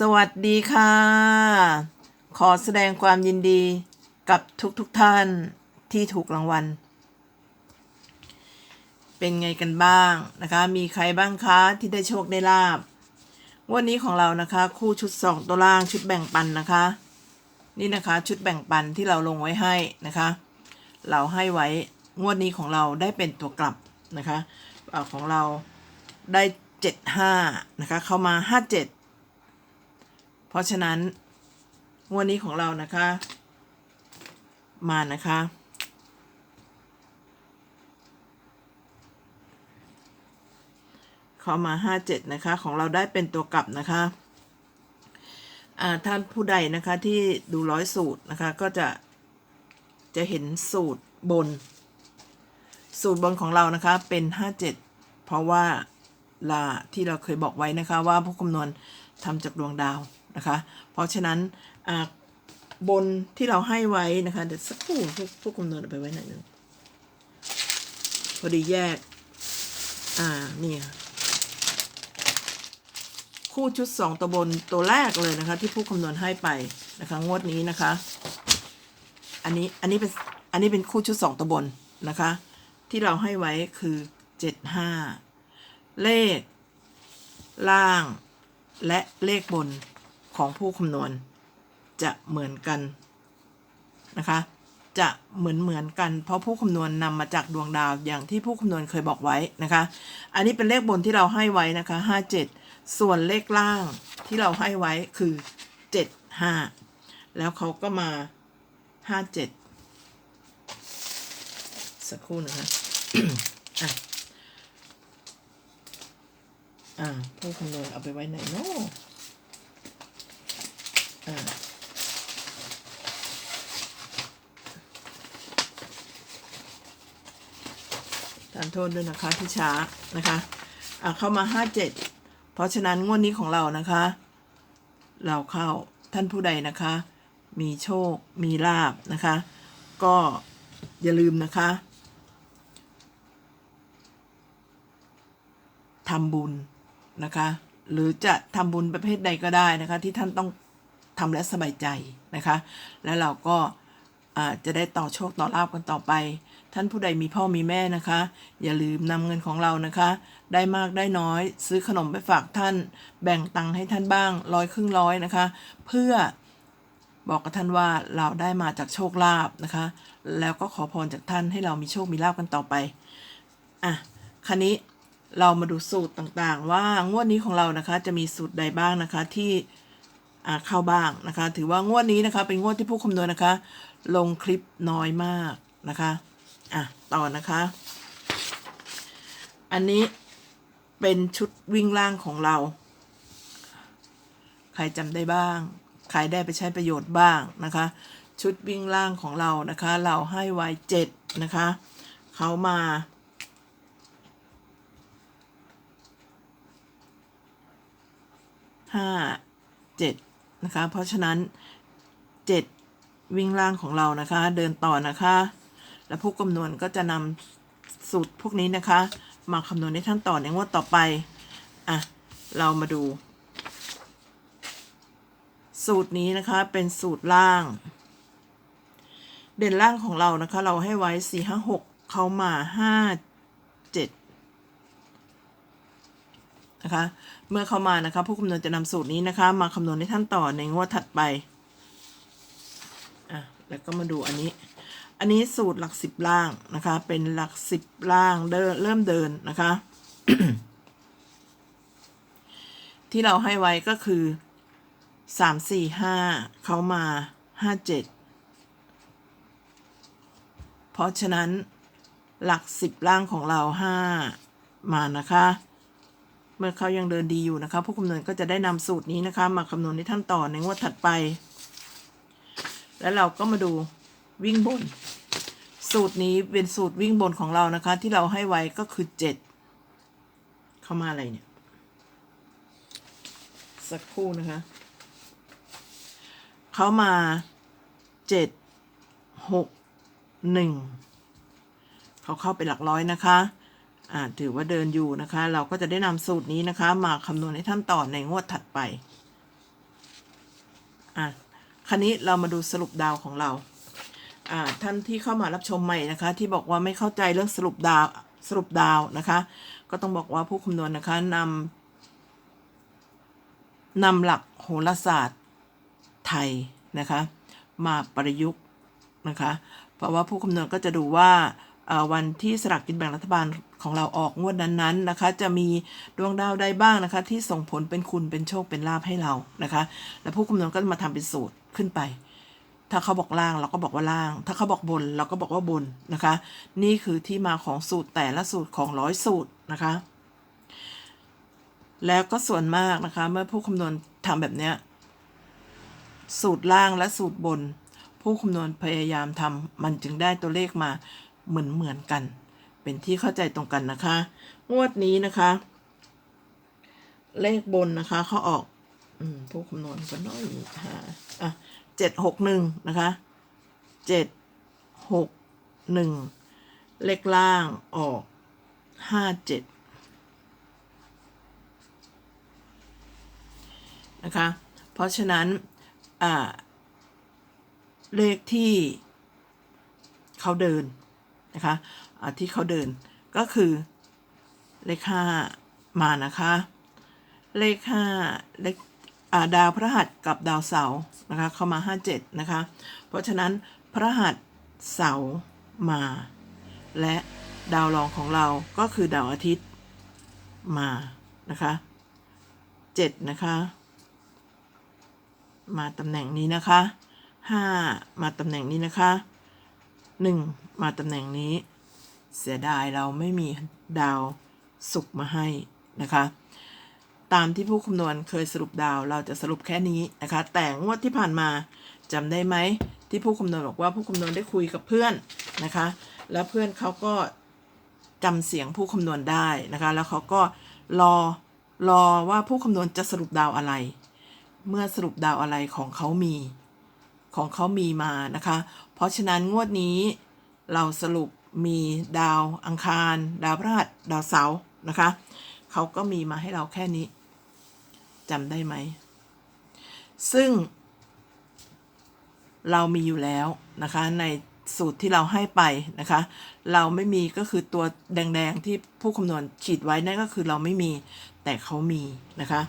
สวัสดีค่ะ ขอแสดงความยินดีกับทุกๆทท่านที่ถูกรางวัล เป็นไงกันบ้างนะคะ มีใครบ้างคะที่ได้โชคได้ลาบงวันนี้ของเรานะคะ คู่ชุดสองตัวล่างชุดแบ่งปันนะคะ นี่นะคะชุดแบ่งปันที่เราลงไว้ให้นะคะ เราให้ไว้งวดนี้ของเราได้เป็นตัวกลับนะคะของเราได้เจ็ดห้านะคะ เข้ามาห้า เพราะฉะนั้นงวดนี้ของเรานะคะ มานะคะ เข้ามาห้าเจ็ดนะคะ ของเราได้เป็นตัวกลับนะคะท่านผู้ใดนะคะที่ดูร้อยสูตรนะคะก็จะจะเห็นสูตรบน สูตรบนของเรานะคะเป็นห้าเจ็ดเพราะว่าลาที่เราเคยบอกไว้นะคะว่าผู้คำนวณทำจากดวงดาว นะคะ เพราะฉะนั้นบนที่เราให้ไว้นะคะ เดี๋ยวสักครู่พวกผู้คำนวณไปไว้ไหนอยหนึงพอดีแยก อ่านี่คู่ชุด 2ตัวบนตัวแรกเลยนะคะ ที่ผู้คำนวณให้ไปนะคะ งวดนี้นะคะ อันนี้อันนี้เป็นอันนี้เป็นคู่ชุด 2ตัวบนนะคะ ที่เราให้ไว้คือ 75 เลข ล่างและเลขบน ของผู้คำนวณ จะเหมือนกันนะคะ จะเหมือนเหมือนกัน เพราะผู้คำนวณนำมาจากดวงดาวอย่างที่ผู้คำนวณเคยบอกไว้นะคะ อันนี้เป็นเลขบนที่เราให้ไว้นะคะ 57 ส่วนเลขล่างที่เราให้ไว้คือ 75 แล้วเขาก็มา 57 สักครู่นะคะอะอ่าผู้คำนวณเอาไปไว้ไหนเนาะ ทานโทษด้วยนะคะที่ช้านะคะอะเข้ามาห้าเจ็ดเพราะฉะนั้นงวดนี้ของเรานะคะ เราเข้าท่านผู้ใดนะคะ มีโชคมีลาบนะคะ ก็อย่าลืมนะคะทำบุญนะคะ หรือจะทำบุญประเภทใดก็ได้นะคะ ที่ท่านต้อง ทำและสบายใจนะคะ แล้วเราก็จะได้ต่อโชคต่อลาบกันต่อไป ท่านผู้ใดมีพ่อมีแม่นะคะ อย่าลืมนำเงินของเรานะคะ ได้มากได้น้อย ซื้อขนมไปฝากท่าน แบ่งตังค์ให้ท่านบ้างร้อยครึ่งร้อยนะคะ เพื่อบอกกับท่านว่าเราได้มาจากโชคลาภนะคะ แล้วก็ขอพรจากท่านให้เรามีโชคมีลาภกันต่อไปอะคันนี้เรามาดูสูตรต่างๆ ว่างวดนี้ของเรานะคะ จะมีสูตรใดบ้างนะคะที่ เข้าบ้างนะคะ ถือว่างวดนี้นะคะ เป็นงวดที่ผู้คำนวณนะคะ ลงคลิปน้อยมากนะคะอะต่อนะคะ อันนี้เป็นชุดวิ่งล่างของเรา ใครจำได้บ้าง ใครได้ไปใช้ประโยชน์บ้างนะคะ ชุดวิ่งล่างของเรานะคะ เราให้ไว้เจ็ดนะคะเขามาห้าเจ็ด นะคะ เพราะฉะนั้น 7 วิ่งล่างของเรานะคะ เดินต่อนะคะ และผู้คำนวณก็จะนำสูตรพวกนี้นะคะ มาคำนวณให้ท่านต่อในงวดต่อไปอะเรามาดู สูตรนี้นะคะเป็นสูตรล่าง เด่นล่างของเรานะคะ เราให้ไว้4 5 6เขามา5 นะคะ เมื่อเข้ามานะคะ ผู้คำนวณจะนำสูตรนี้นะคะ มาคำนวณให้ท่านต่อในงวดถัดไปอะแล้วก็มาดูอันนี้ อันนี้สูตรหลักสิบล่างนะคะ เป็นหลักสิบล่างเดินเริ่มเดินนะคะ ที่เราให้ไว้ก็คือสามสี่ห้าเขามาห้าเจ็ดเพราะฉะนั้นหลักสิบล่างของเราห้ามานะคะ เมื่อเขายังเดินดีอยู่นะคะ ผู้คำนวณก็จะได้นำสูตรนี้นะคะ มาคำนวณให้ท่านต่อในงวดถัดไป แล้วเราก็มาดูวิ่งบน สูตรนี้เป็นสูตรวิ่งบนของเรานะคะ ที่เราให้ไว้ก็คือเจ็ดเข้ามาอะไรเนี่ย สักครู่นะคะ เขามาเจ็ดหกหนึ่งเขาเข้าไปหลักร้อยนะคะ ถือว่าเดินอยู่นะคะ เราก็จะได้นำสูตรนี้นะคะ มาคำนวณให้ท่านต่อในงวดถัดไปอะคันนี้เรามาดูสรุปดาวของเราอ่าท่านที่เข้ามารับชมใหม่นะคะ ที่บอกว่าไม่เข้าใจเรื่องสรุปดาวสรุปดาวนะคะ ก็ต้องบอกว่าผู้คำนวณนะคะนำนำหลักโหราศาสตร์ไทยนะคะ มาประยุกต์นะคะ เพราะว่าผู้คำนวณก็จะดูว่า วันที่สลากกินแบ่งรัฐบาลของเราออกงวดนั้นๆนนะคะ จะมีดวงดาวใดบ้างนะคะ ที่ส่งผลเป็นคุณเป็นโชคเป็นลาภให้เรานะคะ แล้วผู้คำนวณก็มาทำเป็นสูตรขึ้นไป ถ้าเขาบอกล่างเราก็บอกว่าล่าง ถ้าเขาบอกบนเราก็บอกว่าบนนะคะ นี่คือที่มาของสูตรแต่ละสูตรของร้อยสูตรนะคะ แล้วก็ส่วนมากนะคะ เมื่อผู้คำนวณทำแบบเนี้ยสูตรล่างและสูตรบน ผู้คำนวณพยายามทำมันจึงได้ตัวเลขมา เหมือนเหมือนกัน เป็นที่เข้าใจตรงกันนะคะ งวดนี้นะคะ เลขบนนะคะเขาออกอืมผู้คำนวณก็น้อยหาอะเจ็ดหกหนึ่งนะคะเจ็ดหกหนึ่งเลขล่างออกห้าเจ็ดนะคะ เพราะฉะนั้น อ่า เลขที่เขาเดิน นะคะที่เขาเดินก็คือเลขห้ามานะคะ เลขห้าเลขอ่าดาวพระหัสกับดาวเสาร์นะคะเข้ามาห้าเจ็ดนะคะ เพราะฉะนั้นพระหัสเสาร์มา และดาวรองของเราก็คือดาวอาทิตย์มานะคะเจ็ดนะคะ มาตำแหน่งนี้นะคะห้ามาตำแหน่งนี้นะคะ หนึ่งมาตำแหน่งนี้ เสียดายเราไม่มีดาวศุกร์มาให้นะคะ ตามที่ผู้คำนวณเคยสรุปดาวเราจะสรุปแค่นี้นะคะ แต่งวดที่ผ่านมาจำได้ไหมที่ผู้คำนวณบอกว่าผู้คำนวณได้คุยกับเพื่อนนะคะ แล้วเพื่อนเขาก็จำเสียงผู้คำนวณได้นะคะ แล้วเขาก็รอรอว่าผู้คำนวณจะสรุปดาวอะไร เมื่อสรุปดาวอะไรของเขามี ของเขามีมานะคะ ราะฉะนั้นงวดนี้เราสรุปมีดาวอังคาร ดาวพฤหัสดาวเสาร์นะคะเขาก็มีมาให้เราแค่นี้จำได้ไหม ซึ่ง เรามีอยู่แล้วนะคะในสูตรที่เราให้ไปนะคะ เราไม่มีก็คือตัวแดงๆที่ผู้คำนวณขีดไว้นั่นก็คือเราไม่มีแต่เขามีนะคะ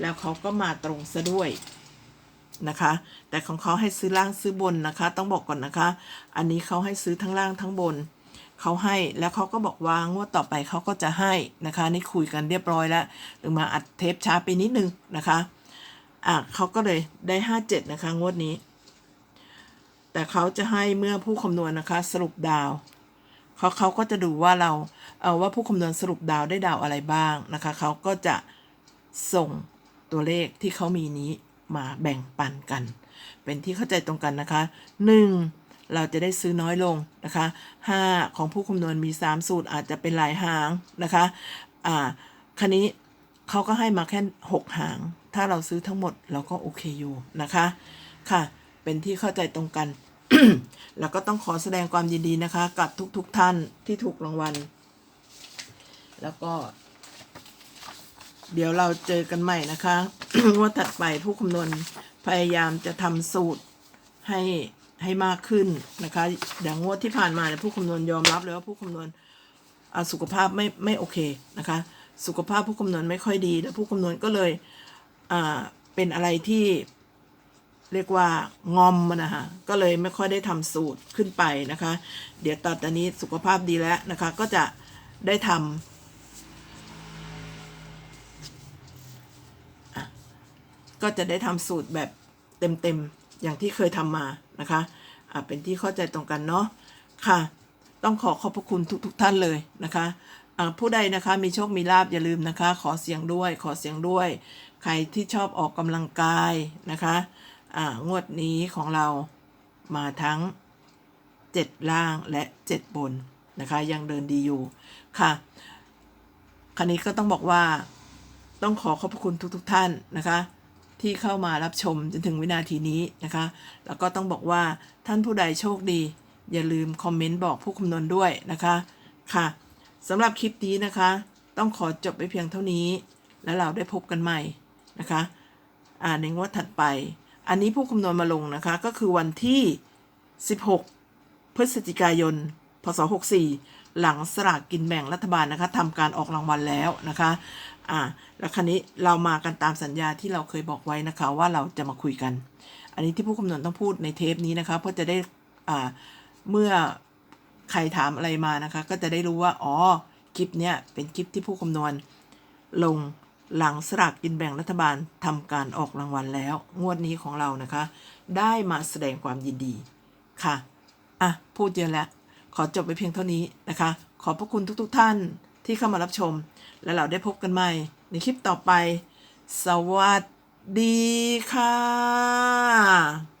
แล้วเขาก็มาตรงซะด้วย นะคะ แต่ของเขาให้ซื้อล่างซื้อบนนะคะ ต้องบอกก่อนนะคะ อันนี้เขาให้ซื้อทั้งล่างทั้งบนเขาให้แล้วเขาก็บอกว่างวดต่อไปเขาก็จะให้นะคะ นี่คุยกันเรียบร้อยแล้วหรือมาอัดเทปช้าไปนิดนึงนะคะอะเขาก็เลยได้ห้าเจ็ดนะคะงวดนี้ แต่เขาจะให้เมื่อผู้คำนวณนะคะ สรุปดาวเขาเขาก็จะดูว่าเราเออว่าผู้คำนวณสรุปดาวได้ดาวอะไรบ้างนะคะเขาก็จะส่งตัวเลขที่เขามีนี้ มาแบ่งปันกัน เป็นที่เข้าใจตรงกันนะคะหนึ่งเราจะได้ซื้อน้อยลงนะคะห้าของผู้คำนวณมี 3 สูตรอาจจะเป็นหลายหางนะคะอ่าคันนี้เขาก็ให้มาแค่ 6 หาง ถ้าเราซื้อทั้งหมดเราก็โอเคอยู่นะคะค่ะ เป็นที่เข้าใจตรงกัน แล้วก็ต้องขอแสดงความยินดีนะคะ กับทุกๆทท่านที่ถูกรางวัล แล้วก็ เดี๋ยวเราเจอกันใหม่นะคะงวดถัดไปผู้คำนวณพยายามจะทำสูตรให้ให้มากขึ้นนะคะอย่างงวดที่ผ่านมาเนี่ยผู้คำนวณยอมรับเลยว่าผู้คำนวณสุขภาพไม่ไม่โอเคนะคะ สุขภาพผู้คำนวณไม่ค่อยดีแล้วผู้คำนวณก็เลยอ่าเป็นอะไรที่เรียกว่างอมมันนะคะก็เลยไม่ค่อยได้ทำสูตรขึ้นไปนะคะ เดี๋ยวตอนตอนนี้สุขภาพดีแล้วนะคะ ก็จะได้ทำอะ ก็จะได้ทำสูตรแบบเต็มๆ อย่างที่เคยทำมานะคะะเป็นที่เข้าใจตรงกันเนาะค่ะ ต้องขอขอบพระคุณทุกๆทท่านเลยนะคะะผู้ใดนะคะมีโชคมีลาบอย่าลืมนะคะ ขอเสียงด้วยขอเสียงด้วย ใครที่ชอบออกกำลังกายนะคะอ่างวดนี้ของเรามาทั้ง 7 ล่างและ 7 บนนะคะ ยังเดินดีอยู่ค่ะคันนี้ก็ต้องบอกว่าต้องขอขอบพระคุณทุกๆทท่านนะคะ ที่เข้ามารับชมจนถึงวินาทีนี้นะคะ แล้วก็ต้องบอกว่าท่านผู้ใดโชคดี อย่าลืมคอมเมนต์บอกผู้คำนวณด้วยนะคะค่ะสำหรับคลิปนี้นะคะ ต้องขอจบไปเพียงเท่านี้ แล้วเราได้พบกันใหม่นะคะอ่าในงวดถัดไป อันนี้ผู้คำนวณมาลงนะคะ ก็คือวันที่ 16 พฤศจิกายน พศ 64 หลังสลากกินแบ่งรัฐบาลนะคะทำการออกรางวัลแล้วนะคะ อ่าแล้วคราวนี้เรามากันตามสัญญาที่เราเคยบอกไว้นะคะ ว่าเราจะมาคุยกัน อันนี้ที่ผู้คำนวณต้องพูดในเทปนี้นะคะ เพื่อจะได้อ่าเมื่อใครถามอะไรมานะคะ ก็จะได้รู้ว่าอ๋อคลิปเนี้ยเป็นคลิปที่ผู้คำนวณ ลงหลังสลากกินแบ่งรัฐบาลทำการออกรางวัลแล้ว งวดนี้ของเรานะคะ ได้มาแสดงความยินดีค่ะอะพูดเยอะแล้ว ขอจบไปเพียงเท่านี้นะคะ ขอบพระคุณทุกๆทท่าน ที่เข้ามารับชม และเราได้พบกันใหม่ ในคลิปต่อไป สวัสดีค่ะ